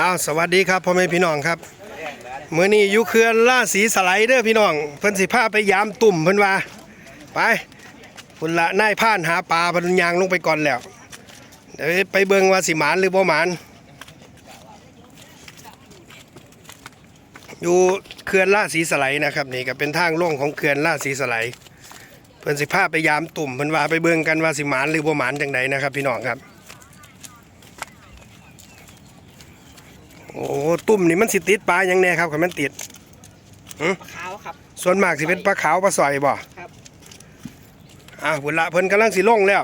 อ้าวสวัสดีครับพ่อแม่พี่น้องครับมื้อนี้อยู่เขื่อนล่าสีสไลเดอร์พี่น้องเพิ่นสิพาไปยามตุ่มเพิ่นว่าไปพุ่นละนายพรานหาปลาพิ่นยางลงไปก่อนแล้วเดี๋ยวไปเบิ่งว่าสิหมานหรือบ่หมานอยู่เขื่อนล่าสีสไลนะครับนี่ก็เป็นทางล่งของเขื่อนล่าสีสไลเพิ่นสิพาไปยามตุ่มเพิ่นว่าไปเบิ่งกันว่าสิหมานหรือบ่หมานจังใดนะครับ พี่น้องครับ โอ้ตุ่มนี่มันสิติดปลาอย่างแน่ครับคันมันติดขาวครับ ส่วนมากสิเป็นปลาขาวปลาสอยบ่ครับอะพุ่นละเพิ่นกำลังสิลงแล้ว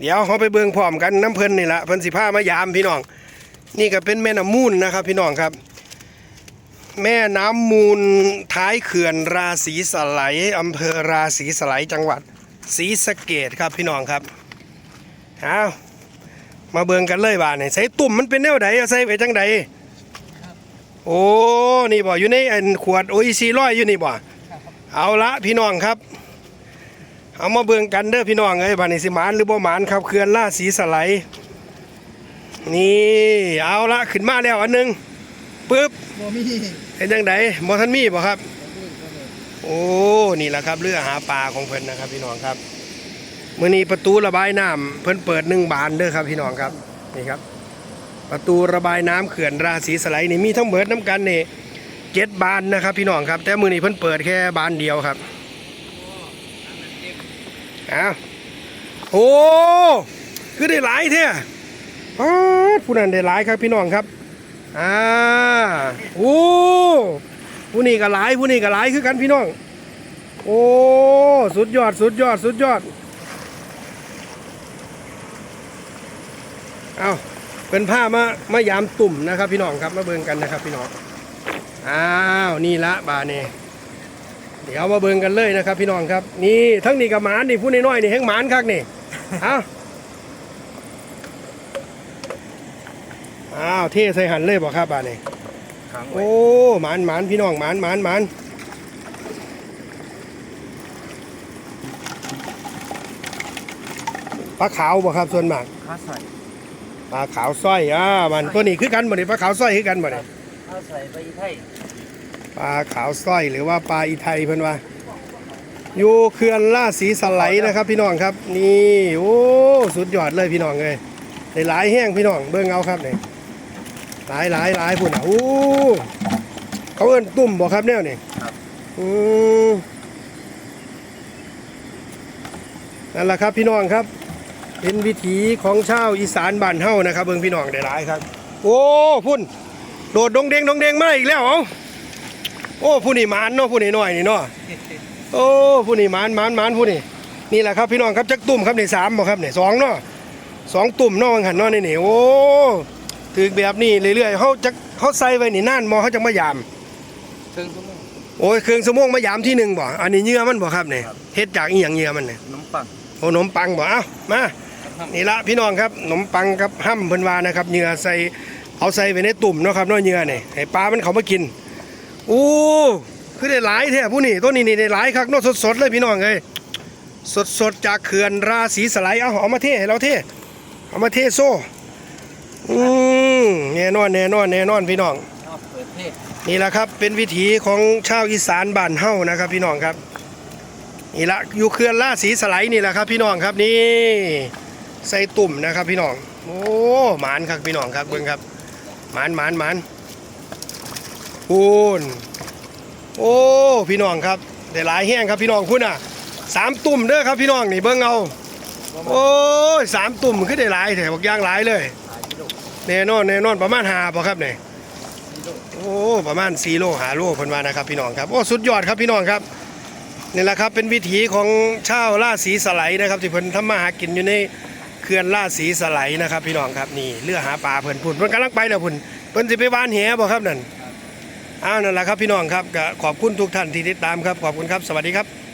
เดี๋ยวเขาไปเบิ่งพร้อมกันน้ำเพิ่นนี่ละเพิ่นสิพามายามพี่น้อง นี่ก็เป็นแม่น้ำมูลนะครับ พี่น้องครับ แม่น้ำมูลท้ายเขื่อนราศีสไลยอำเภอราศีสไลยจังหวัดศรีสะเกดครับพี่น้องครับเอามาเบิ่งกันเลยว่าเนี่ยใส่ตุ่มมันเป็นแนวใดเอาใส่ไปจังใด โอ้นี่บ่อยู่ในอันขวดโออีซีร้อยอยู่นี่บ่เอาละพี่น้องครับ เอามาเบิ่งกันเด้อพี่น้องเอ้ยบานิสิหมานหรือบ่หมานครับเขื่อนล่าสีสไลด์นี่เอาละขึ้นมาแล้วอันหนึงปึ๊บโมมี่เห็นจังไดบ่ทันมีบ่ครับ โอ้นี่แหละครับเรือหาปลาของเพิ่นนะครับ พี่น้องครับมื้อนี้ประตูระบายน้ำเพิ่นเปิดหนึ่งบานเด้อครับพี่น้องครับนี่ครับ ประตูระบายน้ำเขื่อนราศีสไลด์นี่มีทั้งเบิดน้ำกันนี่เจ็ดบานนะครับ พี่น้องครับ แต่มือนี้เพิ่นเปิดแค่บานเดียวครับอ้าวโอ้คือได้หลายแท้อ๋อผู้นั้นได้หลายครับพี่น้องครับอ่าโอ้ผู้นี้ก็หลายผู้นี้ก็หลายคือกันพี่น้อง โอ้สุดยอดสุดยอดสุดยอดเอา เป็นผ้ามามายามตุ่มนะครับ พี่น้องครับมาเบิ่งกันนะครับ พี่น้องอ้าวนี่ละบาเน่เดี๋ยวมาเบิ่งกันเลยนะครับ พี่น้องครับ นี่ทั้งนี้กับหมานนี่ผู้น้อยๆนี่แห้งหมานคักนี่เอาอ้าวเทใส่หันเลยบ่ครับบาดนี่ขังไว้โอ้หมานหมานพี่น้องหมานหมานหมานปลาขาวบ่ครับส่วนมากข้าวใส่ ปลาขาวสร้อยอ่ามันตัวนี้คือกันบ่นี่ปลาขาวสร้อยคือกันบ่นี่ข้าวใส่ใบไทยปลาขาวสร้อยหรือว่าปลาอีไทยเพิ่นว่าอยู่เขื่อนล่าสีสไลด์นะครับ พี่น้องครับนี่โอ้สุดยอดเลยพี่น้องเลยได้หลายแห้งพี่น้องเบิ่งเอาครับนี่หลายหลายหลายพุ่นอะโอ้เขาเอิ้นตุ่มบ่ครับแนวนี่อืมนั่นแหละครับพี่น้องครับ เป็นวิถีของชาวอีสานบ้านเฮานะครับเบิ่งพี่น้องได้หลายครับ โอ้พุ่นโดดดงเด้งดงเด้งมาอีกแล้วเอ้าโอ้ผู้นี่หมานเนาะผู้นี่น้อยนี่เนาะโอ้ผู้นี่หมานหมานหมานผู้นี่นี่แหละครับพี่น้องครับจักตุ่มครับนี่สามบ่ครับนี่สองเนาะสองตุ่มเนาะวังหันเนาะนี่นี่โอ้ถือแบบนี้เรื่อยๆเขาจะเขาใส่ไว้นี่น่านมอเขาจะมายามเครื่องชั่วโมงโอ้ยเครื่องสมองมายามที่หนึ่งบ่อันนี้เหยื่อมันบ่ครับนี่เฮ็ดจากอีหยังเหยื่อมันนี่น้ำปังโอ้ขนมปังบ่เอ้ามา นี่ละพี่น้องครับขนมปังกับห้ำเพิ่นว่านะครับเหยื่อใส่เอาใส่ไว้ในตุ่มเนาะครับเนาะเหยื่อนี่ให้ปลามันเขามากินโอ้คือได้หลายแท้ผู้นี่ตัวนี้นี่ได้หลายครับเนอะสดๆเลยพี่น้องเอ้ยสดๆจากเขื่อนราศีสไลด์เอาเอามาเทให้เราเทเอามาเทโซ่อืมแน่นอนแน่นอนแน่นอนพี่น้องเอาเปิดเทศนี่แหละครับเป็นวิถีของชาวอีสานบ้านเฮานะครับ พี่น้องครับนี่ละอยู่เขื่อนราศีสไลด์นี่แหละครับ พี่น้องครับนี่ ใส่ตุ่มนะครับพี่น้อง โอ้หมานครับพี่น้องครับเบิ่งครับหมานหมานหมานพูนโอ้พี่น้องครับได้หลายแห้งครับพี่น้องคุณอะสามตุ่มเด้อครับพี่น้องนี่เบิ่งเอาโอ้สามตุ่มคือได้หลายแถบอกย่างหลายเลยแน่นอนแน่นอนประมาณหาป่ะครับเนี่ยโอ้ประมาณ4โลหาโลเพิ่นวานะครับพี่น้องครับโอ้สุดยอดครับพี่น้องครับนี่แหละครับเป็นวิถีของชาวล่าสีสไลด์นะครับที่เพิ่นทำมาหากินอยู่ใน เขื่อนล่าสีสไลด์นะครับ พี่น้องครับนี่เรือหาปลาเพิ่นพุ่นเพิ่นกำลังไปแล้วพุ่นเพิ่นสิไปวานแหบ่ครับนั่นอ้าวนั่นแหละครับพี่น้องครับก็ขอบคุณทุกท่านที่ติดตามครับขอบคุณครับสวัสดีครับ